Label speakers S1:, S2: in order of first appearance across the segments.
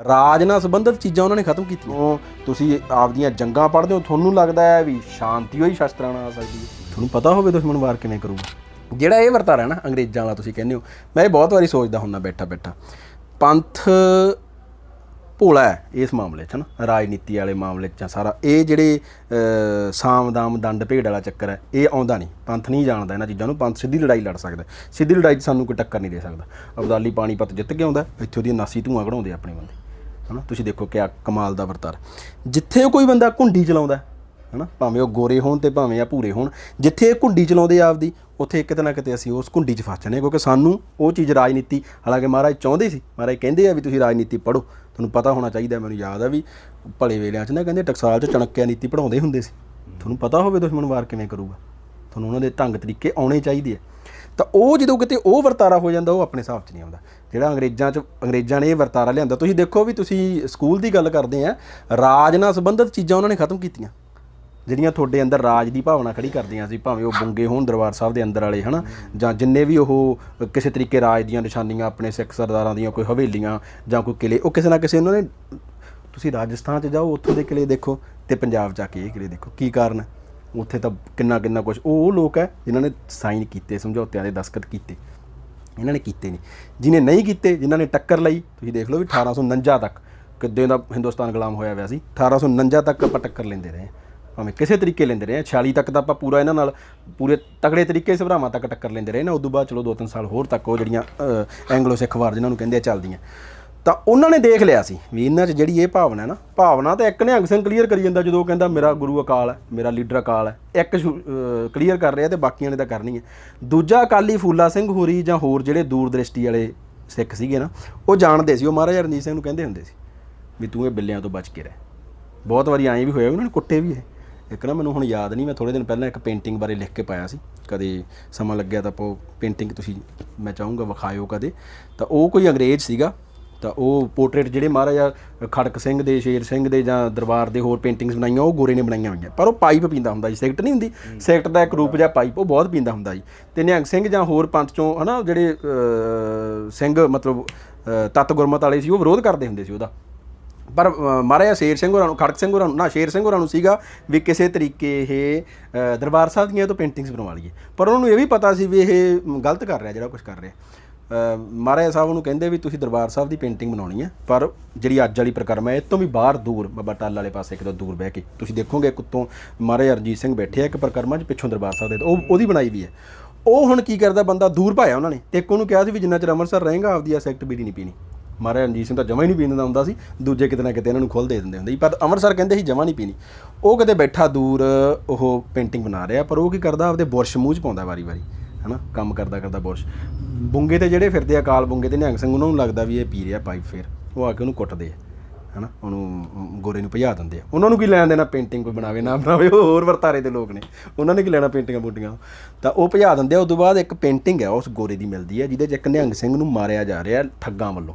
S1: ਰਾਜ ਨਾਲ ਸੰਬੰਧਿਤ ਚੀਜ਼ਾਂ ਉਹਨਾਂ ਨੇ ਖਤਮ ਕੀਤੀਆਂ। ਤੁਸੀਂ ਆਪਦੀਆਂ ਜੰਗਾਂ ਪੜ੍ਹਦੇ ਹੋ ਤੁਹਾਨੂੰ ਲੱਗਦਾ ਹੈ ਵੀ ਸ਼ਾਂਤੀ ਹੋਈ ਸ਼ਸਤਰਾਂ ਨਾਲ ਆ ਸਕਦੀ ਹੈ? ਤੁਹਾਨੂੰ ਪਤਾ ਹੋਵੇ ਦੁਸ਼ਮਣ ਵਾਰ ਕਿਵੇਂ ਕਰੂਗਾ। ਜਿਹੜਾ ਇਹ ਵਰਤਾਰਾ ਹੈ ਨਾ ਅੰਗਰੇਜ਼ਾਂ ਵਾਲਾ ਤੁਸੀਂ ਕਹਿੰਦੇ ਹੋ ਮੈਂ ਇਹ ਬਹੁਤ ਵਾਰੀ ਸੋਚਦਾ ਹੁੰਦਾ ਬੈਠਾ ਬੈਠਾ। ਪੰਥ ਭੋਲਾ ਹੈ ਇਸ ਮਾਮਲੇ 'ਚ ਨਾ ਰਾਜਨੀਤੀ ਵਾਲੇ ਮਾਮਲੇ 'ਚ ਸਾਰਾ। ਇਹ ਜਿਹੜੇ ਸਾਮ-ਦਾਮ ਦੰਡ ਭੇਡ ਵਾਲਾ ਚੱਕਰ ਹੈ ਇਹ ਆਉਂਦਾ ਨਹੀਂ। ਪੰਥ ਨਹੀਂ ਜਾਣਦਾ ਇਹਨਾਂ ਚੀਜ਼ਾਂ ਨੂੰ ਪੰਥ ਸਿੱਧੀ ਲੜਾਈ ਲੜ ਸਕਦਾ ਸਿੱਧੀ ਲੜਾਈ 'ਚ ਸਾਨੂੰ ਕੋਈ ਟੱਕਰ ਨਹੀਂ ਦੇ ਸਕਦਾ। ਅਬਦਾਲੀ ਪਾਣੀਪਤ ਜਿੱਤ ਕੇ ਆਉਂਦਾ ਇੱਥੇ ਉਹਦੀ ਨਾਸੀ ਧੂਆਂ ਕਢਾਉਂਦੇ ਆਪਣੇ ਬੰਦੇ। ਹਨਾ? ਤੁਸੀਂ ਦੇਖੋ ਕਿਆ ਕਮਾਲ ਦਾ ਵਰਤਾਰ। ਜਿੱਥੇ ਕੋਈ ਬੰਦਾ ਘੁੰਡੀ ਚਲਾਉਂਦਾ ਹਨਾ? ਭਾਵੇਂ ਉਹ ਗੋਰੇ ਹੋਣ ਤੇ ਭਾਵੇਂ ਆ ਭੂਰੇ ਹੋਣ ਜਿੱਥੇ ਇਹ ਘੁੰਡੀ ਚਲਾਉਂਦੇ ਆ ਆਪਦੀ ਉੱਥੇ ਕਿਤੇ ਨਾ ਕਿਤੇ ਅਸੀਂ ਉਸ ਘੁੰਡੀ 'ਚ ਫਸ ਜਾਂਦੇ ਕਿਉਂਕਿ ਸਾਨੂੰ ਉਹ ਚੀਜ਼ ਰਾਜਨੀਤੀ ਹਾਲਾਂਕਿ ਮਹਾਰਾਜ ਚਾਹੁੰਦੇ ਸੀ ਮਹਾਰਾਜ ਕਹਿੰਦੇ ਆ ਵੀ ਤੁਸੀਂ ਰਾਜਨੀਤੀ ਪੜ੍ਹੋ। ਤੁਹਾਨੂੰ ਪਤਾ ਹੋਣਾ ਚਾਹੀਦਾ ਮੈਨੂੰ ਯਾਦ ਆ ਵੀ ਭਲੇ ਵੇਲਿਆਂ 'ਚ ਨਾ ਕਹਿੰਦੇ ਟਕਸਾਲ 'ਚ ਚਣਕਿਆ ਨੀਤੀ ਪੜਾਉਂਦੇ ਹੁੰਦੇ ਸੀ। ਤੁਹਾਨੂੰ ਪਤਾ ਹੋਵੇ ਦੁਸ਼ਮਣ ਵਾਰ ਕਿਵੇਂ ਕਰੂਗਾ। ਤੁਹਾਨੂੰ ਉਹਨਾਂ ਦੇ ਢੰਗ ਤਰੀਕੇ ਆਉਣੇ ਚਾਹੀਦੇ ਆ। ਤਾਂ ਉਹ ਜਦੋਂ ਕਿਤੇ ਉਹ ਵਰਤਾਰਾ ਹੋ ਜਾਂਦਾ, ਉਹ ਆਪਣੇ ਹਿਸਾਬ 'ਚ ਨਹੀਂ ਆਉਂਦਾ। ਜਿਹੜਾ ਅੰਗਰੇਜ਼ਾਂ 'ਚ, ਅੰਗਰੇਜ਼ਾਂ ਨੇ ਇਹ ਵਰਤਾਰਾ ਲਿਆਂਦਾ, ਤੁਸੀਂ ਦੇਖੋ ਵੀ ਤੁਸੀਂ ਸਕੂਲ ਦੀ ਗੱਲ ਕਰਦੇ ਆ, ਰਾਜ ਨਾਲ ਸੰਬੰਧਿਤ ਚੀਜ਼ਾਂ ਉਹਨਾਂ ਨੇ ਖਤਮ ਕੀਤੀਆਂ। ਜਿਹੜੀਆਂ ਤੁਹਾਡੇ ਅੰਦਰ ਰਾਜ ਦੀ ਭਾਵਨਾ ਖੜੀ ਕਰਦੀਆਂ ਸੀ, ਭਾਵੇਂ ਉਹ ਬੁੰਗੇ ਹੋਣ ਦਰਬਾਰ ਸਾਹਿਬ ਦੇ ਅੰਦਰ ਵਾਲੇ, ਹਨਾ? ਜਾਂ ਜਿੰਨੇ ਵੀ ਉਹ ਕਿਸੇ ਤਰੀਕੇ ਰਾਜ ਦੀਆਂ ਨਿਸ਼ਾਨੀਆਂ, ਆਪਣੇ ਸਿੱਖ ਸਰਦਾਰਾਂ ਦੀਆਂ ਕੋਈ ਹਵੇਲੀਆਂ ਜਾਂ ਕੋਈ ਕਿਲੇ, ਉਹ ਕਿਸੇ ਨਾ ਕਿਸੇ ਉਹਨਾਂ ਨੇ, ਤੁਸੀਂ ਰਾਜਸਥਾਨ 'ਚ ਜਾਓ, ਉੱਥੋਂ ਦੇ ਕਿਲੇ ਦੇਖੋ ਤੇ ਪੰਜਾਬ 'ਚ ਆ ਕੇ ਇਹ ਕਿਲੇ ਦੇਖੋ। ਕੀ ਕਾਰਨ? ਹੈ ਉੱਥੇ ਤਾਂ ਕਿੰਨਾ ਕਿੰਨਾ ਕੁਝ ਉਹ ਉਹ ਲੋਕ ਹੈ ਜਿਨ੍ਹਾਂ ਨੇ ਸਾਈਨ ਕੀਤੇ, ਸਮਝੌਤਿਆਂ ਦੇ ਦਸਖਤ ਕੀਤੇ। ਇਹਨਾਂ ਨੇ ਕੀਤੇ ਨਹੀਂ ਜਿਨੇ ਨਹੀਂ ਕੀਤੇ, ਜਿਨ੍ਹਾਂ ਨੇ ਟੱਕਰ ਲਈ, ਤੁਸੀਂ ਦੇਖ ਲਓ ਵੀ 1849 ਤੱਕ ਕਿੱਦਾਂ ਦਾ ਹਿੰਦੁਸਤਾਨ ਗੁਲਾਮ ਹੋਇਆ ਹੋਇਆ ਸੀ। 1849 ਤੱਕ ਆਪਾਂ ਟੱਕਰ ਲੈਂਦੇ ਰਹੇ। ਹਾਂ। ਭਾਵੇਂ ਕਿਸੇ ਤਰੀਕੇ ਲੈਂਦੇ ਰਹੇ। ਹਾਂ। 46 ਤੱਕ ਤਾਂ ਆਪਾਂ ਪੂਰਾ ਇਹਨਾਂ ਨਾਲ, ਪੂਰੇ ਤਕੜੇ ਤਰੀਕੇ ਸਭਰਾਵਾਂ ਤੱਕ ਟੱਕਰ ਲੈਂਦੇ ਰਹੇ ਨਾ। ਉਦੋਂ ਬਾਅਦ ਚਲੋ 2-3 ਸਾਲ ਹੋਰ ਤੱਕ ਉਹ ਜਿਹੜੀਆਂ ਐਂਗਲੋ ਸਿੱਖ ਵਾਰ ਜਿਨ੍ਹਾਂ ਨੂੰ ਕਹਿੰਦੇ ਆ ਚੱਲਦੀਆਂ। ਤਾਂ ਉਹਨਾਂ ਨੇ ਦੇਖ ਲਿਆ ਸੀ ਵੀ ਇਹਨਾਂ 'ਚ ਜਿਹੜੀ ਇਹ ਭਾਵਨਾ ਹੈ ਨਾ, ਭਾਵਨਾ ਤਾਂ ਇੱਕ ਨਿਹੰਗ ਸਿੰਘ ਕਲੀਅਰ ਕਰੀ ਜਾਂਦਾ ਜਦੋਂ ਕਹਿੰਦਾ ਮੇਰਾ ਗੁਰੂ ਅਕਾਲ ਹੈ, ਮੇਰਾ ਲੀਡਰ ਅਕਾਲ ਹੈ। ਇੱਕ ਕਲੀਅਰ ਕਰ ਰਿਹਾ ਤੇ ਬਾਕੀਆਂ ਨੇ ਤਾਂ ਕਰਨੀ ਹੈ। ਦੂਜਾ ਅਕਾਲੀ ਫੂਲਾ ਸਿੰਘ ਹੋਰੀ ਜਾਂ ਹੋਰ ਜਿਹੜੇ ਦੂਰ ਦ੍ਰਿਸ਼ਟੀ ਵਾਲੇ ਸਿੱਖ ਸੀਗੇ ਨਾ, ਉਹ ਜਾਣਦੇ ਸੀ, ਉਹ ਮਹਾਰਾਜਾ ਰਣਜੀਤ ਸਿੰਘ ਨੂੰ ਕਹਿੰਦੇ ਹੁੰਦੇ ਸੀ ਵੀ ਤੂੰ ਇਹ ਬਿੱਲਿਆਂ ਤੋਂ ਬਚ ਕੇ ਰਹਿ। ਬਹੁਤ ਵਾਰੀ ਐਂ ਵੀ ਹੋਇਆ, ਉਹਨਾਂ ਨੇ ਕੁੱਟੇ ਵੀ ਹੈ ਇੱਕ ਨਾ ਮੈਨੂੰ ਹੁਣ ਯਾਦ ਨਹੀਂ, ਮੈਂ ਥੋੜੇ ਦਿਨ ਪਹਿਲਾਂ ਇੱਕ ਪੇਂਟਿੰਗ ਬਾਰੇ ਲਿਖ ਕੇ ਪਾਇਆ ਸੀ। ਕਦੇ ਸਮਾਂ ਲੱਗਿਆ ਤਾਂ ਆਪਾਂ ਪੇਂਟਿੰਗ ਤੁਸੀਂ, ਮੈਂ ਚਾਹੂੰਗਾ ਵਿਖਾਇਓ ਕਦੇ। ਤਾਂ ਉਹ ਕੋਈ ਅੰਗਰੇਜ਼ ਸੀਗਾ ਤਾਂ ਉਹ ਪੋਰਟਰੇਟ ਜਿਹੜੇ ਮਹਾਰਾਜਾ ਖੜਕ ਸਿੰਘ ਦੇ ਸ਼ੇਰ ਸਿੰਘ ਦੇ ਜਾਂ ਦਰਬਾਰ ਦੇ ਹੋਰ ਪੇਂਟਿੰਗਸ ਬਣਾਈਆਂ ਉਹ ਗੋਰੇ ਨੇ ਬਣਾਈਆਂ ਹੋਈਆਂ। ਪਰ ਉਹ ਪਾਈਪ ਪੀਂਦਾ ਹੁੰਦਾ ਜੀ ਸਿਗਰਟ ਨਹੀਂ ਹੁੰਦੀ। ਸਿਗਰਟ ਦਾ ਇੱਕ ਰੂਪ ਜਿਹਾ ਪਾਈਪ ਉਹ ਬਹੁਤ ਪੀਂਦਾ ਹੁੰਦਾ ਜੀ। ਤੇ ਨਿਹੰਗ ਸਿੰਘ ਜਾਂ ਹੋਰ ਪੰਥ ਚੋਂ ਹਨਾ ਜਿਹੜੇ ਸਿੰਘ ਮਤਲਬ ਤੱਤ ਗੁਰਮਤ ਵਾਲੇ ਸੀ ਉਹ ਵਿਰੋਧ ਕਰਦੇ ਹੁੰਦੇ ਸੀ ਉਹਦਾ। ਪਰ ਮਹਾਰਾਜਾ ਸ਼ੇਰ ਸਿੰਘ ਹੋਰਾਂ ਨੂੰ ਖੜਕ ਸਿੰਘ ਹੋਰਾਂ ਨੂੰ ਨਾ ਸ਼ੇਰ ਸਿੰਘ ਹੋਰਾਂ ਨੂੰ ਸੀਗਾ ਵੀ ਕਿਸੇ ਤਰੀਕੇ ਇਹ ਦਰਬਾਰ ਸਾਹਿਬ ਦੀਆਂ ਤੋਂ ਪੇਂਟਿੰਗਸ ਬਣਵਾ ਲਈਏ। ਪਰ ਉਹਨਾਂ ਨੂੰ ਇਹ ਵੀ ਪਤਾ ਸੀ ਵੀ ਇਹ ਗਲਤ ਕਰ ਰਿਹਾ ਜਿਹੜਾ ਕੁਝ ਕਰ ਰਿਹਾ। ਮਹਾਰਾਜਾ ਸਾਹਿਬ ਨੂੰ ਕਹਿੰਦੇ ਵੀ ਤੁਸੀਂ ਦਰਬਾਰ ਸਾਹਿਬ ਦੀ ਪੇਂਟਿੰਗ ਬਣਾਉਣੀ ਹੈ, ਪਰ ਜਿਹੜੀ ਅੱਜ ਵਾਲੀ ਪ੍ਰਕਰਮ ਹੈ, ਇਹ ਤੋਂ ਵੀ ਬਾਹਰ ਦੂਰ, ਬਾਬਾ ਟਾਲ ਵਾਲੇ ਪਾਸੇ ਕਿਤੇ ਦੂਰ ਬਹਿ ਕੇ। ਤੁਸੀਂ ਦੇਖੋਗੇ ਇੱਕ ਉੱਤੋਂ ਮਹਾਰਾਜਾ ਰਣਜੀਤ ਸਿੰਘ ਬੈਠੇ ਆ ਇੱਕ ਪ੍ਰਕਰਮਾਂ 'ਚ, ਪਿੱਛੋਂ ਦਰਬਾਰ ਸਾਹਿਬ ਦੇ, ਉਹ ਉਹਦੀ ਬਣਾਈ ਵੀ ਹੈ। ਉਹ ਹੁਣ ਕੀ ਕਰਦਾ, ਬੰਦਾ ਦੂਰ ਭਾਇਆ ਉਹਨਾਂ ਨੇ। ਤੇ ਇੱਕ ਉਹਨੂੰ ਕਿਹਾ ਸੀ ਵੀ ਜਿੰਨਾ ਚਿਰ ਅੰਮ੍ਰਿਤਸਰ ਰਹੇਗਾ, ਆਪਦੀ ਆ ਸੈਕਟ ਬੀੜੀ ਨਹੀਂ ਪੀਣੀ। ਮਹਾਰਾਜਾ ਰਣਜੀਤ ਸਿੰਘ ਤਾਂ ਜਮਾ ਹੀ ਨਹੀਂ ਪੀਂਦਾ ਹੁੰਦਾ ਸੀ, ਦੂਜੇ ਕਿਤੇ ਨਾ ਕਿਤੇ ਇਹਨਾਂ ਨੂੰ ਖੁੱਲ ਦੇ ਦਿੰਦੇ ਹੁੰਦੇ ਸੀ, ਪਰ ਅੰਮ੍ਰਿਤਸਰ ਕਹਿੰਦੇ ਸੀ ਜਮਾ ਨਹੀਂ ਪੀਣੀ। ਉਹ ਕਿਤੇ ਬੈਠਾ ਦੂਰ, ਉਹ ਪੇਂਟਿੰਗ ਬਣਾ ਰਿਹਾ, ਪਰ ਉਹ ਕੀ ਕਰਦਾ, ਆਪਦੇ ਬੁਰਸ਼ ਮੂੰਹ 'ਚ ਪਾਉਂਦਾ ਵਾਰੀ-ਵਾਰੀ। ਹਨਾ, ਕੰਮ ਕਰਦਾ ਕਰਦਾ ਬੁਰਸ਼ ਬੁੰਗੇ ਤੇ ਜਿਹੜੇ ਫਿਰਦੇ ਆ ਕਾਲ ਬੁੰਗੇ ਤੇ ਨਿਹੰਗ ਸਿੰਘ, ਉਹਨਾਂ ਨੂੰ ਲੱਗਦਾ ਵੀ ਇਹ ਪੀ ਰਿਹਾ ਪਾਈਪ ਫੇਰ, ਉਹ ਆ ਕੇ ਉਹਨੂੰ ਕੁੱਟਦੇ ਆ, ਹਨਾ, ਉਹਨੂੰ ਗੋਰੇ ਨੂੰ ਭਜਾ ਦਿੰਦੇ ਆ। ਉਹਨਾਂ ਨੂੰ ਕੀ ਲੈਣ ਦੇਣਾ ਪੇਂਟਿੰਗ ਕੋਈ ਬਣਾਵੇ, ਨਾ ਬਣਾਵੇ, ਉਹ ਹੋਰ ਵਰਤਾਰੇ ਦੇ ਲੋਕ ਨੇ, ਉਹਨਾਂ ਨੇ ਕੀ ਲੈਣਾ ਪੇਂਟਿੰਗਾਂ ਬੂਟੀਆਂ ਤਾਂ ਉਹ ਭਜਾ ਦਿੰਦੇ ਆ ਉਸ ਤੋਂ ਬਾਅਦ ਇੱਕ ਪੇਂਟਿੰਗ ਹੈ ਉਸ ਗੋਰੇ ਦੀ ਮਿਲਦੀ ਹੈ ਜਿਹਦੇ 'ਚ ਇੱਕ ਨਿਹੰਗ ਸਿੰਘ ਨੂੰ ਮਾਰਿਆ ਜਾ ਰਿਹਾ ਠੱਗਾਂ ਵੱਲੋਂ।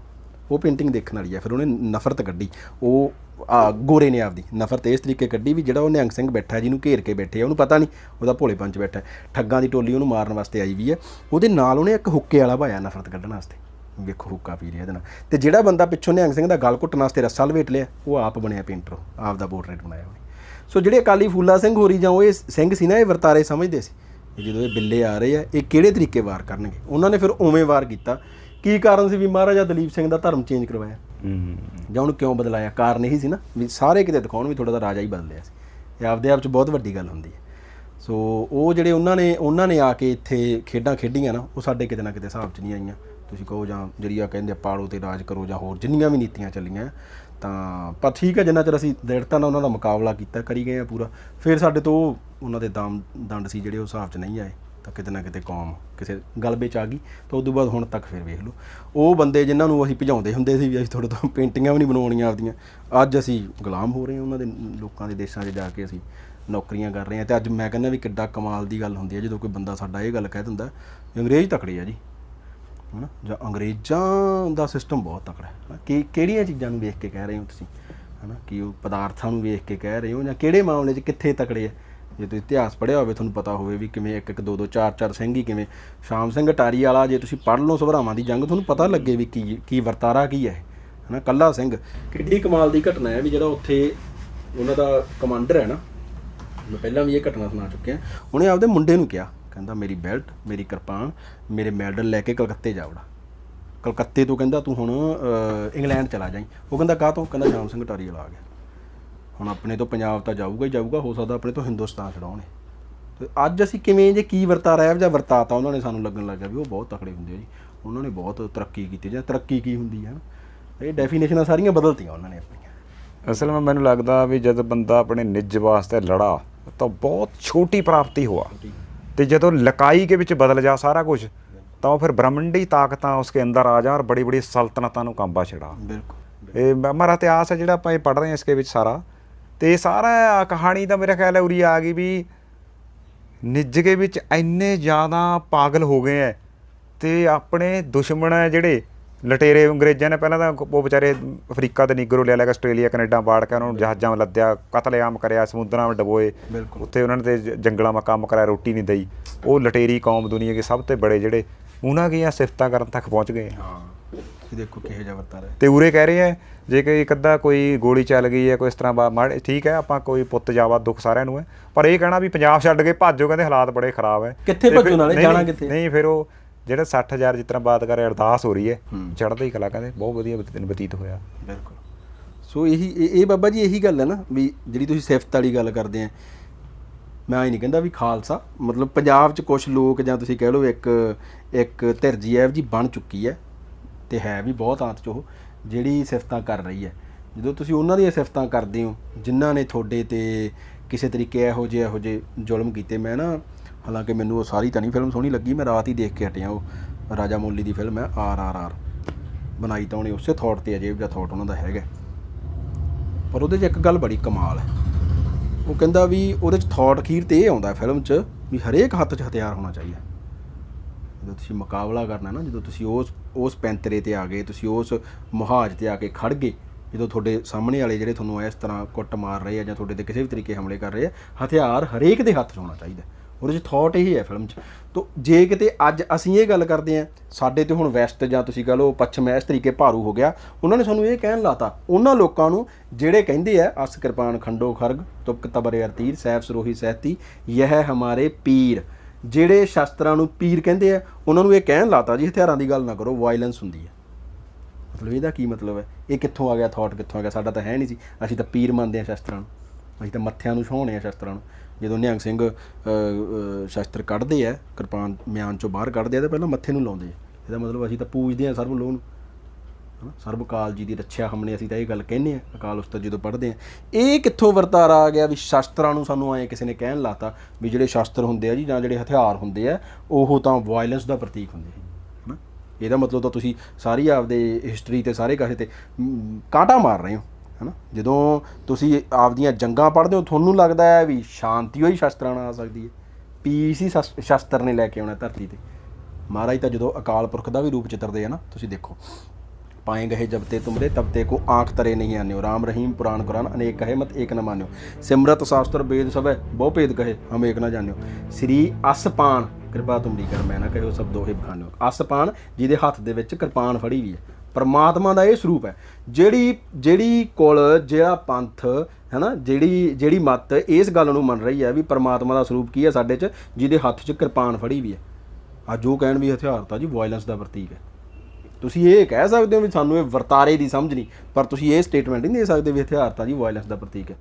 S1: ਉਹ ਪੇਂਟਿੰਗ ਦੇਖਣ ਵਾਲੀ ਹੈ ਫਿਰ ਉਹਨੇ ਨਫ਼ਰਤ ਕੱਢੀ, ਉਹ ਆ, ਗੋਰੇ ਨੇ ਆਪਦੀ। ਨਫ਼ਰਤ ਇਸ ਤਰੀਕੇ ਕੱਢੀ ਵੀ ਜਿਹੜਾ ਉਹ ਨਿਹੰਗ ਸਿੰਘ ਬੈਠਾ ਜਿਹਨੂੰ ਘੇਰ ਕੇ ਬੈਠੇ ਆ, ਉਹਨੂੰ ਪਤਾ ਨਹੀਂ, ਉਹਦਾ ਭੋਲੇ ਪੰਚ ਬੈਠਾ ਠੱਗਾਂ ਦੀ ਟੋਲੀ ਉਹਨੂੰ ਮਾਰਨ ਵਾਸਤੇ ਆਈ ਵੀ ਹੈ। ਉਹਦੇ ਨਾਲ ਉਹਨੇ ਇੱਕ ਹੁੱਕੇ ਵਾਲਾ ਭਾਇਆ ਨਫ਼ਰਤ ਕੱਢਣ ਵਾਸਤੇ। ਵੇਖੋ ਹੁੱਕਾ ਪੀ ਰਿਹਾ ਇਹਦੇ ਨਾਲ। ਤੇ ਜਿਹੜਾ ਬੰਦਾ ਪਿੱਛੋਂ ਨਿਹੰਗ ਸਿੰਘ ਦਾ ਗਲ ਘੁੱਟਣ ਵਾਸਤੇ ਰੱਸਾ ਲਵੇਟ ਲਿਆ, ਉਹ ਆਪ ਬਣਿਆ ਪੇਂਟਰ ਆਪ ਦਾ ਪੋਰਟਰੇਟ ਬਣਾਇਆ ਉਹਨੇ। ਸੋ ਜਿਹੜੇ ਅਕਾਲੀ ਫੂਲਾ ਸਿੰਘ ਹੋਰੀ ਜਾਂ ਉਹ ਇਹ ਸਿੰਘ ਸੀ ਨਾ, ਇਹ ਵਰਤਾਰੇ ਸਮਝਦੇ ਸੀ ਵੀ ਜਦੋਂ ਇਹ ਬਿੱਲੇ ਆ ਰਹੇ ਆ, ਇਹ ਕਿਹੜੇ ਤਰੀਕੇ ਵਾਰ ਕਰਨਗੇ? ਉਹਨਾਂ ਨੇ ਫਿਰ ਉਵੇਂ ਵਾਰ ਕੀਤਾ। ਕੀ ਕਾਰਨ ਸੀ ਵੀ ਮਹਾਰਾਜਾ ਦਲੀਪ ਸਿੰਘ ਦਾ ਧਰਮ ਚੇਂਜ ਕਰਵਾਇਆ? ਜਾਂ ਉਹਨੂੰ ਕਿਉਂ ਬਦਲਾਇਆ? ਕਾਰਨ ਇਹੀ ਸੀ ਨਾ ਵੀ ਸਾਰੇ ਕਿਤੇ ਦਿਖਾਉਣ ਵੀ ਥੋੜਾ ਦਾ ਰਾਜਾ ਹੀ ਬਦਲਿਆ ਸੀ। ਇਹ ਆਪਦੇ ਆਪ 'ਚ ਬਹੁਤ ਵੱਡੀ ਗੱਲ ਹੁੰਦੀ ਹੈ। ਸੋ ਉਹ ਜਿਹੜੇ ਉਹਨਾਂ ਨੇ ਉਹਨਾਂ ਨੇ ਆ ਕੇ ਇੱਥੇ ਖੇਡਾਂ ਖੇਡੀਆਂ ਨਾ, ਉਹ ਸਾਡੇ ਕਿਤੇ ਨਾ ਕਿਤੇ ਹਿਸਾਬ 'ਚ ਨਹੀਂ ਆਈਆਂ। ਤੁਸੀਂ ਕਹੋ ਜਾਂ ਜਿਹੜੀ ਆ ਕਹਿੰਦੇ ਆ ਪਾਲੋ ਤੇ ਰਾਜ ਕਰੋ ਜਾਂ ਹੋਰ ਜਿੰਨੀਆਂ ਵੀ ਨੀਤੀਆਂ ਚੱਲੀਆਂ, ਤਾਂ ਪਰ ਠੀਕ ਹੈ, ਜਿੰਨਾ ਚਿਰ ਅਸੀਂ ਦ੍ਰਿੜਤਾ ਨਾਲ ਉਹਨਾਂ ਦਾ ਮੁਕਾਬਲਾ ਕੀਤਾ, ਕਰੀ ਗਏ ਆ ਪੂਰਾ। ਫਿਰ ਸਾਡੇ ਤੋਂ ਉਹ ਉਹਨਾਂ ਦੇ ਦਾਮ, ਦੰਡ ਸੀ ਜਿਹੜੇ ਉਹ ਹਿਸਾਬ 'ਚ ਨਹੀਂ ਆਏ। ਤਾਂ ਕਿਤੇ ਨਾ ਕਿਤੇ ਕੌਮ ਕਿਸੇ ਗਲਬੇ 'ਚ ਆ ਗਈ, ਤਾਂ ਉਦੋਂ ਬਾਅਦ ਹੁਣ ਤੱਕ ਫਿਰ ਵੇਖ ਲਓ। ਉਹ ਬੰਦੇ ਜਿਨ੍ਹਾਂ ਨੂੰ ਅਸੀਂ ਭਜਾਉਂਦੇ ਹੁੰਦੇ ਸੀ ਵੀ ਅਸੀਂ ਤੁਹਾਡੇ ਤੋਂ ਪੇਂਟਿੰਗਾਂ ਵੀ ਨਹੀਂ ਬਣਾਉਣੀਆਂ ਆਪਦੀਆਂ, ਅੱਜ ਅਸੀਂ ਗੁਲਾਮ ਹੋ ਰਹੇ ਹਾਂ ਉਹਨਾਂ ਦੇ ਲੋਕਾਂ ਦੇ ਦੇਸ਼ਾਂ 'ਚ ਜਾ ਕੇ ਅਸੀਂ ਨੌਕਰੀਆਂ ਕਰ ਰਹੇ ਹਾਂ ਤੇ ਅੱਜ ਮੈਂ ਕਹਿੰਦਾ ਵੀ ਕਿੱਡਾ ਕਮਾਲ ਦੀ ਗੱਲ ਹੁੰਦੀ ਹੈ, ਜਦੋਂ ਕੋਈ ਬੰਦਾ ਸਾਡਾ ਇਹ ਗੱਲ ਕਹਿ ਦਿੰਦਾ, ਅੰਗਰੇਜ਼ ਤਕੜੇ ਆ ਜੀ, ਹਨਾ? ਜਾਂ ਅੰਗਰੇਜ਼ਾਂ ਦਾ ਸਿਸਟਮ ਬਹੁਤ ਤਕੜਾ ਹੈ। ਕਿ ਕਿਹੜੀਆਂ ਚੀਜ਼ਾਂ ਨੂੰ ਵੇਖ ਕੇ ਕਹਿ ਰਹੇ ਹੋ ਤੁਸੀਂ, ਹਨਾ? ਕਿ ਉਹ ਪਦਾਰਥਾਂ ਨੂੰ ਵੇਖ ਕੇ ਕਹਿ ਰਹੇ ਹੋ ਜਾਂ ਕਿਹੜੇ ਮਾਮਲੇ 'ਚ ਕਿੱਥੇ ਤਕੜੇ ਆ? ਜੇ ਤੁਸੀਂ ਇਤਿਹਾਸ ਪੜ੍ਹਿਆ ਹੋਵੇ, ਤੁਹਾਨੂੰ ਪਤਾ ਹੋਵੇ ਵੀ ਕਿਵੇਂ ਇੱਕ ਇੱਕ ਦੋ ਦੋ ਚਾਰ ਚਾਰ ਸਿੰਘ ਹੀ ਕਿਵੇਂ। ਸ਼ਾਮ ਸਿੰਘ ਟਾਰੀ ਵਾਲਾ, ਜੇ ਤੁਸੀਂ ਪੜ੍ਹ ਲਓ ਸਭਰਾਵਾਂ ਦੀ ਜੰਗ, ਤੁਹਾਨੂੰ ਪਤਾ ਲੱਗੇ ਵੀ ਕੀ ਕੀ ਵਰਤਾਰਾ ਕੀ ਹੈ ਹਨਾ? ਕੱਲਾ ਸਿੰਘ। ਕਿੱਡੀ ਕਮਾਲ ਦੀ ਘਟਨਾ ਹੈ ਵੀ ਜਿਹੜਾ ਉੱਥੇ ਉਹਨਾਂ ਦਾ ਕਮਾਂਡਰ ਹੈ ਨਾ, ਮੈਂ ਪਹਿਲਾਂ ਵੀ ਇਹ ਘਟਨਾ ਸੁਣਾ ਚੁੱਕਿਆ। ਉਹਨੇ ਆਪਦੇ ਮੁੰਡੇ ਨੂੰ ਕਿਹਾ, ਕਹਿੰਦਾ, ਮੇਰੀ ਬੈਲਟ, ਮੇਰੀ ਕਿਰਪਾਨ, ਮੇਰੇ ਮੈਡਲ ਲੈ ਕੇ ਕਲਕੱਤੇ ਜਾ ਵੜਾ। ਕਲਕੱਤੇ ਤੋਂ ਕਹਿੰਦਾ, ਤੂੰ ਹੁਣ ਇੰਗਲੈਂਡ ਚਲਾ ਜਾਈਂ। ਉਹ ਕਹਿੰਦਾ ਕਾਹ ਤੋਂ ਕਹਿੰਦਾ, ਸ਼ਾਮ ਸਿੰਘ ਟਾਰੀ ਵਾਲਾ ਆ ਗਿਆ। ਹੁਣ ਆਪਣੇ ਤੋਂ ਪੰਜਾਬ ਤਾਂ ਜਾਊਗਾ ਹੀ ਜਾਊਗਾ ਹੋ ਸਕਦਾ ਆਪਣੇ ਤੋਂ ਹਿੰਦੁਸਤਾਨ ਛਡਾਉਣੇ ਤੇ ਅੱਜ ਅਸੀਂ ਕਿਵੇਂ ਜੇ ਕੀ ਵਰਤਾ ਰਿਹਾ ਜਾਂ ਵਰਤਾਤਾ ਉਹਨਾਂ ਨੇ ਸਾਨੂੰ ਲੱਗਣ ਲੱਗਾ ਵੀ ਉਹ ਬਹੁਤ ਤਕੜੇ ਹੁੰਦੇ ਆ ਜੀ। ਉਹਨਾਂ ਨੇ ਬਹੁਤ ਤਰੱਕੀ ਕੀਤੀ ਜਾਂ ਤਰੱਕੀ ਕੀ ਹੁੰਦੀ ਹੈ ਨਾ ਇਹ ਡੈਫੀਨੇਸ਼ਨਾਂ ਸਾਰੀਆਂ ਬਦਲਤੀਆਂ ਉਹਨਾਂ ਨੇ ਆਪਣੀਆਂ।
S2: ਅਸਲ ਵਿੱਚ ਮੈਨੂੰ ਲੱਗਦਾ ਵੀ ਜਦ ਬੰਦਾ ਆਪਣੇ ਨਿੱਜ ਵਾਸਤੇ ਲੜਾ ਤਾਂ ਬਹੁਤ ਛੋਟੀ ਪ੍ਰਾਪਤੀ ਹੋਆ। ਤੇ ਜਦੋਂ ਲਕਾਈ के ਵਿੱਚ ਬਦਲ ਜਾ ਸਾਰਾ ਕੁਝ ਤਾਂ ਉਹ ਫਿਰ ਬ੍ਰਹਮੰਡੀ ਤਾਕਤਾਂ ਉਸਕੇ ਅੰਦਰ ਆ ਜਾ ਔਰ ਬੜੀ ਬੜੀ ਸਲਤਨਤਾਂ ਨੂੰ ਕੰਬਾ ਛੜਾ
S1: ਬਿਲਕੁਲ
S2: ਇਹ ਮ- ਹਮਾਰਾ ਇਤਿਹਾਸ ਹੈ ਜਿਹੜਾ ਆਪਾਂ ਇਹ ਪੜ੍ਹ ਰਹੇ ਹਾਂ ਇਸਕੇ ਵਿੱਚ ਸਾਰਾ। ਤੇ ਸਾਰਾ ਕਹਾਣੀ ਦਾ ਮੇਰਾ ਖਿਆਲ ਹੈ ਉਰੀ ਆ ਗਈ ਵੀ ਨਿੱਜਗੇ ਵਿੱਚ ਇੰਨੇ ਜ਼ਿਆਦਾ ਪਾਗਲ ਹੋ ਗਏ ਐ ਤੇ ਆਪਣੇ ਦੁਸ਼ਮਣ ਹੈ ਜਿਹੜੇ ਲਟੇਰੇ ਅੰਗਰੇਜ਼ਾਂ ਨੇ ਪਹਿਲਾਂ ਤਾਂ ਉਹ ਵਿਚਾਰੇ ਅਫਰੀਕਾ ਤੇ ਨੀਗਰੋ ਲਿਆ ਲਿਆ ਆਸਟ੍ਰੇਲੀਆ ਕੈਨੇਡਾ ਬਾੜ ਕੇ ਉਹਨਾਂ ਨੂੰ ਜਹਾਜ਼ਾਂ ਵਿੱਚ ਲੱਦਿਆ ਕਤਲੇਆਮ ਕਰਿਆ ਸਮੁੰਦਰਾਂ ਵਿੱਚ ਡਬੋਏ। ਉੱਥੇ ਉਹਨਾਂ ਨੇ ਤੇ ਜੰਗਲਾਂ ਵਿੱਚ ਕੰਮ ਕਰਾਇਆ ਰੋਟੀ ਨਹੀਂ ਦਈ। ਉਹ ਲਟੇਰੀ ਕੌਮ ਦੁਨੀਆ ਦੇ ਸਭ ਤੋਂ ਬੜੇ ਜਿਹੜੇ ਉਹਨਾਂ ਦੀਆਂ ਸਿਫਤਾਂ ਕਰਨ ਤੱਕ ਪਹੁੰਚ ਗਏ।
S1: ਹਾਂ। ਦੇਖੋ ਕਿਹੋ ਜਿਹਾ ਵਰਤਾ ਰਿਹਾ
S2: ਤੇ ਉਰੇ ਕਹਿ ਰਹੇ ਆ ਜੇ ਕਿ ਇੱਕ ਅੱਧਾ ਕੋਈ ਗੋਲੀ ਚੱਲ ਗਈ ਹੈ ਕੋਈ ਇਸ ਤਰ੍ਹਾਂ ਬਾ- ਮਾੜੇ ਠੀਕ ਹੈ ਆਪਾਂ ਕੋਈ ਪੁੱਤ ਜਾਵਾ ਦੁੱਖ ਸਾਰਿਆਂ ਨੂੰ ਹੈ ਪਰ ਇਹ ਕਹਿਣਾ ਵੀ ਪੰਜਾਬ ਛੱਡ ਕੇ ਭੱਜੋ ਕਹਿੰਦੇ ਹਾਲਾਤ ਬੜੇ ਖਰਾਬ ਹੈ
S1: ਕਿੱਥੇ ਭੱਜੋ ਨਾਲੇ? ਜਾਣਾ ਕਿੱਥੇ?
S2: ਨਹੀਂ ਫਿਰ ਉਹ ਜਿਹੜਾ 60000 ਜਿਸ ਤਰ੍ਹਾਂ ਬਾਤ ਕਰੇ ਅਰਦਾਸ ਹੋ ਰਹੀ ਹੈ ਚੜ੍ਹਦਾ ਹੀ ਕਲਾ ਕਹਿੰਦੇ ਬਹੁਤ ਵਧੀਆ ਬਤ- ਬਤੀਤ ਹੋਇਆ
S1: ਬਿਲਕੁਲ ਸੋ ਇਹੀ ਇਹ ਬਾਬਾ ਜੀ ਇਹੀ ਗੱਲ ਹੈ ਨਾ ਵੀ ਜਿਹੜੀ ਤੁਸੀਂ ਸਿਫਤ ਵਾਲੀ ਗੱਲ ਕਰਦੇ ਆ ਮੈਂ ਇਹ ਨਹੀਂ ਕਹਿੰਦਾ ਵੀ ਖਾਲਸਾ ਮਤਲਬ ਪੰਜਾਬ 'ਚ ਕੁਝ ਲੋਕ ਜਾਂ ਤੁਸੀਂ ਕਹਿ ਲਓ ਇੱਕ ਇੱਕ ਧਿਰਜੀ ਐ ਜੀ ਬਣ ਚੁੱਕੀ ਹੈ ਤੇ ਹੈ ਵੀ ਬਹੁਤ ਆਂਤ 'ਚ ਉਹ, ਜਿਹੜੀ ਸਿਫਤਾਂ ਕਰ ਰਹੀ ਹੈ। ਜਦੋਂ ਤੁਸੀਂ ਉਹਨਾਂ ਦੀਆਂ ਸਿਫਤਾਂ ਕਰਦੇ ਹੋ, ਜਿਨ੍ਹਾਂ ਨੇ ਤੁਹਾਡੇ ਤੇ ਕਿਸੇ ਤਰੀਕੇ ਇਹੋ ਜਿਹੇ ਇਹੋ ਜਿਹੇ ਜ਼ੁਲਮ ਕੀਤੇ, ਮੈਂ ਨਾ ਹਾਲਾਂਕਿ ਮੈਨੂੰ ਉਹ ਸਾਰੀ ਤਾਂ ਨਹੀਂ ਫਿਲਮ ਸੋਹਣੀ ਲੱਗੀ, ਮੈਂ ਰਾਤ ਹੀ ਦੇਖ ਕੇ ਹਟਿਆ ਉਹ ਰਾਜਾ ਮੌਲੀ ਦੀ ਫਿਲਮ ਹੈ ਆਰ ਆਰ ਆਰ ਬਣਾਈ ਤਾਂ ਉਹਨੇ ਉਸੇ ਥਾਟ ਤੇ ਅਜੀਬ ਜਿਹਾ ਥਾਟ ਉਹਨਾਂ ਦਾ ਹੈਗਾ। ਪਰ ਉਹਦੇ 'ਚ ਇੱਕ ਗੱਲ ਬੜੀ ਕਮਾਲ ਹੈ। ਉਹ ਕਹਿੰਦਾ ਵੀ ਉਹਦੇ 'ਚ ਥਾਟ ਅਖੀਰ ਤੇ ਇਹ ਆਉਂਦਾ ਫਿਲਮ 'ਚ ਵੀ ਹਰੇਕ ਹੱਥ 'ਚ ਹਥਿਆਰ ਹੋਣਾ ਚਾਹੀਦਾ। ਜਦੋਂ ਤੁਸੀਂ ਮੁਕਾਬਲਾ ਕਰਨਾ ਨਾ, ਜਦੋਂ ਤੁਸੀਂ ਉਸ ਉਸ ਪੈਂਤਰੇ ਤੇ ਆ ਗਏ, ਤੁਸੀਂ ਉਸ ਮੁਹਾਜ ਤੇ ਆ ਕੇ ਖੜ ਗਏ, ਜਦੋਂ ਤੁਹਾਡੇ ਸਾਹਮਣੇ ਵਾਲੇ ਜਿਹੜੇ ਤੁਹਾਨੂੰ ਇਸ ਤਰ੍ਹਾਂ ਕੁੱਟ ਮਾਰ ਰਹੇ ਆ ਜਾਂ ਤੁਹਾਡੇ ਤੇ ਕਿਸੇ ਵੀ ਤਰੀਕੇ ਹਮਲੇ ਕਰ ਰਹੇ ਆ, ਹਥਿਆਰ ਹਰੇਕ ਦੇ ਹੱਥ 'ਚ ਹੋਣਾ ਚਾਹੀਦਾ ਉਹਦੇ 'ਚ ਥਾਟ ਇਹੀ ਹੈ ਫਿਲਮ 'ਚ। ਤੋਂ ਜੇ ਕਿਤੇ ਅੱਜ ਅਸੀਂ ਇਹ ਗੱਲ ਕਰਦੇ ਆ, ਸਾਡੇ ਤੇ ਹੁਣ ਵੈਸਟ ਜਾਂ ਤੁਸੀਂ ਕਹ ਲਓ ਪੱਛਮ ਇਸ ਤਰੀਕੇ ਭਾਰੂ ਹੋ ਗਿਆ, ਉਹਨਾਂ ਨੇ ਸਾਨੂੰ ਇਹ ਕਹਿਣ ਲਾਤਾ, ਉਹਨਾਂ ਲੋਕਾਂ ਨੂੰ ਜਿਹੜੇ ਕਹਿੰਦੇ ਆ, ਅਸ ਕਿਰਪਾਨ ਖੰਡੋ ਖਰਗ, ਤੁਪਕ ਤਬਰੇ ਅਰਤੀਰ ਸੈਫ ਸਰੋਹੀ ਸਹਿਤੀ, ਯਹ ਹਮਾਰੇ ਪੀਰ। ਜਿਹੜੇ ਸ਼ਸਤਰਾਂ ਨੂੰ ਪੀਰ ਕਹਿੰਦੇ ਆ, ਉਹਨਾਂ ਨੂੰ ਇਹ ਕਹਿਣ ਲਾਤਾ ਜੀ, ਹਥਿਆਰਾਂ ਦੀ ਗੱਲ ਨਾ ਕਰੋ ਵਾਇਲੈਂਸ ਹੁੰਦੀ ਹੈ ਮਤਲਬ ਇਹਦਾ ਕੀ ਮਤਲਬ ਹੈ? ਇਹ ਕਿੱਥੋਂ ਆ ਗਿਆ ਥਾਟ ਕਿੱਥੋਂ ਆ ਗਿਆ? ਸਾਡਾ ਤਾਂ ਹੈ ਨਹੀਂ ਸੀ। ਅਸੀਂ ਤਾਂ ਪੀਰ ਮੰਨਦੇ ਆ ਸ਼ਸਤਰਾਂ ਨੂੰ। ਅਸੀਂ ਤਾਂ ਮੱਥਿਆਂ ਨੂੰ ਛੋਹਣੇ ਆ ਸ਼ਸਤਰਾਂ ਨੂੰ। ਜਦੋਂ ਨਿਹੰਗ ਸਿੰਘ ਸ਼ਸਤਰ ਕੱਢਦੇ ਆ, ਕਿਰਪਾਨ ਮਿਆਨ ਚੋਂ ਬਾਹਰ ਕੱਢਦੇ ਆ, ਤਾਂ ਪਹਿਲਾਂ ਮੱਥੇ ਨੂੰ ਲਾਉਂਦੇ ਆ। ਇਹਦਾ ਮਤਲਬ ਅਸੀਂ ਤਾਂ ਪੂਜਦੇ ਆ ਸਰਬ ਲੋਹ ਨੂੰ। ਹਨਾ? ਸਰਬ ਕਾਲ ਜੀ ਦੀ ਰੱਖਿਆ ਹਮਨੇ ਅਸੀਂ ਤਾਂ ਇਹ ਗੱਲ ਕਹਿੰਦੇ ਆ ਅਕਾਲ ਉਸਤਤ ਜਦੋਂ ਪੜ੍ਹਦੇ ਆ ਇਹ ਕਿੱਥੋਂ ਵਰਤਾਰਾ ਆ ਗਿਆ ਵੀ ਸ਼ਾਸਤਰਾਂ ਨੂੰ ਸਾਨੂੰ ਐ ਕਿਸੇ ਨੇ ਕਹਿਣ ਲਾਤਾ ਵੀ ਜਿਹੜੇ ਸ਼ਸਤਰ ਹੁੰਦੇ ਆ ਜੀ ਜਾਂ ਜਿਹੜੇ ਹਥਿਆਰ ਹੁੰਦੇ ਆ, ਉਹ ਤਾਂ ਵਾਇਲੈਂਸ ਦਾ ਪ੍ਰਤੀਕ ਹੁੰਦੇ ਆ ਹਨਾ? ਇਹਦਾ ਮਤਲਬ ਤਾਂ ਤੁਸੀਂ ਸਾਰੀ ਆਪਦੇ ਹਿਸਟਰੀ ਤੇ, ਸਾਰੇ ਕਾਸੇ ਤੇ ਕਾਂਟਾ ਮਾਰ ਰਹੇ ਹੋ, ਹਨਾ? ਜਦੋਂ ਤੁਸੀਂ ਆਪਦੀਆਂ ਜੰਗਾਂ ਪੜ੍ਹਦੇ ਹੋ, ਤੁਹਾਨੂੰ ਲੱਗਦਾ ਹੈ ਵੀ ਸ਼ਾਂਤੀ ਹੋਈ ਸ਼ਾਸਤਰਾਂ ਨਾਲ ਆ ਸਕਦੀ ਹੈ। ਪੀਸ ਹੀ ਸ਼ਸ- ਸ਼ਸਤਰ ਨੇ ਲੈ ਕੇ ਆਉਣਾ ਧਰਤੀ ਤੇ। ਮਹਾਰਾਜ ਤਾਂ ਜਦੋਂ ਅਕਾਲ ਪੁਰਖ ਦਾ ਵੀ ਰੂਪ ਚਿੱਤਰਦੇ ਆ ਨਾ, ਤੁਸੀਂ ਦੇਖੋ। ਪਾਏ ਗਏ ਜਬ ਤੇ ਤੁਮਰੇ, ਤਬ ਤੇ ਕੋ ਆਂਖ ਤਰੇ ਨਹੀਂ ਆਨਿਓ। ਰਾਮ ਰਹੀਮ ਪੁਰਾਨ ਕੁਰਾਨ ਅਨੇਕ ਕਹੇ, ਮਤ ਏਕ ਨ ਮਾਨਿਓ। ਸਿਮਰਤ ਸ਼ਾਸਤਰ ਵੇਦ ਸਭੈ, ਬਹੁ ਭੇਦ ਕਹੇ, ਹਮ ਏਕ ਨ ਜਾਣਿਓ। ਸ੍ਰੀ ਅਸਪਾਨ, ਕਿਰਪਾ ਤੁਮਰੀ ਕਰ, ਮੈਂ ਨਾ ਕਹਿਓ ਸਭ ਦੋਹੇ ਬਖਾਨਿਓ ਅਸਪਾਨ, ਜਿਹਦੇ ਹੱਥ ਦੇ ਵਿੱਚ ਕਿਰਪਾਨ ਫੜੀ ਵੀ ਹੈ। ਪਰਮਾਤਮਾ ਦਾ ਇਹ ਸਰੂਪ ਹੈ, ਜਿਹੜੀ ਜਿਹੜੀ ਕੋਲ, ਜਿਹੜਾ ਪੰਥ, ਹੈਨਾ, ਜਿਹੜੀ ਜਿਹੜੀ ਮੱਤ, ਇਸ ਗੱਲ ਨੂੰ ਮੰਨ ਰਹੀ ਹੈ ਵੀ ਪਰਮਾਤਮਾ ਦਾ ਸਰੂਪ ਕੀ ਹੈ ਸਾਡੇ 'ਚ, ਜਿਹਦੇ ਹੱਥ 'ਚ ਕਿਰਪਾਨ ਫੜੀ ਵੀ ਹੈ। ਅੱਜ ਉਹ ਕਹਿਣ ਵੀ ਹਥਿਆਰ ਤਾਂ ਜੀ ਵਾਇਲੈਂਸ ਦਾ ਪ੍ਰਤੀਕ ਹੈ। ਤੁਸੀਂ ਇਹ ਕਹਿ ਸਕਦੇ ਹੋ ਵੀ ਸਾਨੂੰ ਇਹ ਵਰਤਾਰੇ ਦੀ ਸਮਝ ਨਹੀਂ, ਪਰ ਤੁਸੀਂ ਇਹ ਸਟੇਟਮੈਂਟ ਨਹੀਂ ਦੇ ਸਕਦੇ ਵੀ ਹਥਿਆਰ ਤਾਂ ਜੀ ਵਾਇਲੈਂਸ ਦਾ ਪ੍ਰਤੀਕ ਹੈ।